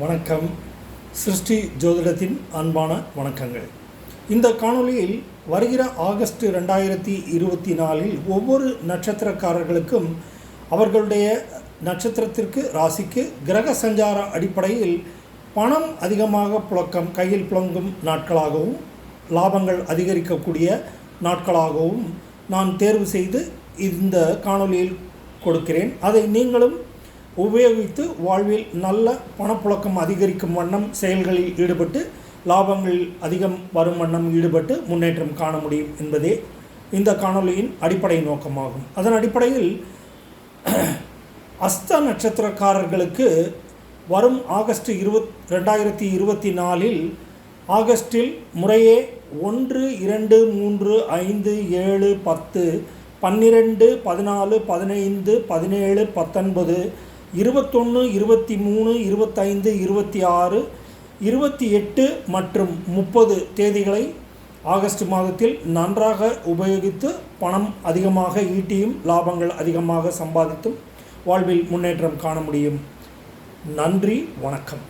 வணக்கம். சிருஷ்டி ஜோதிடத்தின் அன்பான வணக்கங்கள். இந்த காணொளியில் வருகிற ஆகஸ்ட் ரெண்டாயிரத்தி இருபத்தி நாலில் ஒவ்வொரு நட்சத்திரக்காரர்களுக்கும் அவர்களுடைய நட்சத்திரத்திற்கு ராசிக்கு கிரக சஞ்சார அடிப்படையில் பணம் அதிகமாக புழக்கம் கையில் புழங்கும் நாட்களாகவும் லாபங்கள் அதிகரிக்கக்கூடிய நாட்களாகவும் நான் தேர்வு செய்து இந்த காணொளியில் கொடுக்கிறேன். அதை நீங்களும் உபயோகித்து வாழ்வில் நல்ல பணப்புழக்கம் அதிகரிக்கும் வண்ணம் செயல்களில் ஈடுபட்டு லாபங்கள் அதிகம் வரும் வண்ணம் ஈடுபட்டு முன்னேற்றம் காண முடியும் என்பதே இந்த காணொளியின் அடிப்படை நோக்கமாகும். அதன் அடிப்படையில் அஸ்த நட்சத்திரக்காரர்களுக்கு வரும் ஆகஸ்ட் இருபத் ரெண்டாயிரத்தி இருபத்தி நாலில் ஆகஸ்டில் முறையே ஒன்று இரண்டு மூன்று ஐந்து ஏழு பத்து பன்னிரெண்டு பதினாலு பதினைந்து பதினேழு பத்தொன்பது இருபத்தொன்று இருபத்தி மூணு இருபத்தைந்து இருபத்தி ஆறு இருபத்தி எட்டு மற்றும் முப்பது தேதிகளை ஆகஸ்ட் மாதத்தில் நன்றாக உபயோகித்து பணம் அதிகமாக ஈட்டியும் லாபங்கள் அதிகமாக சம்பாதித்தும் வாழ்வில் முன்னேற்றம் காண முடியும். நன்றி வணக்கம்.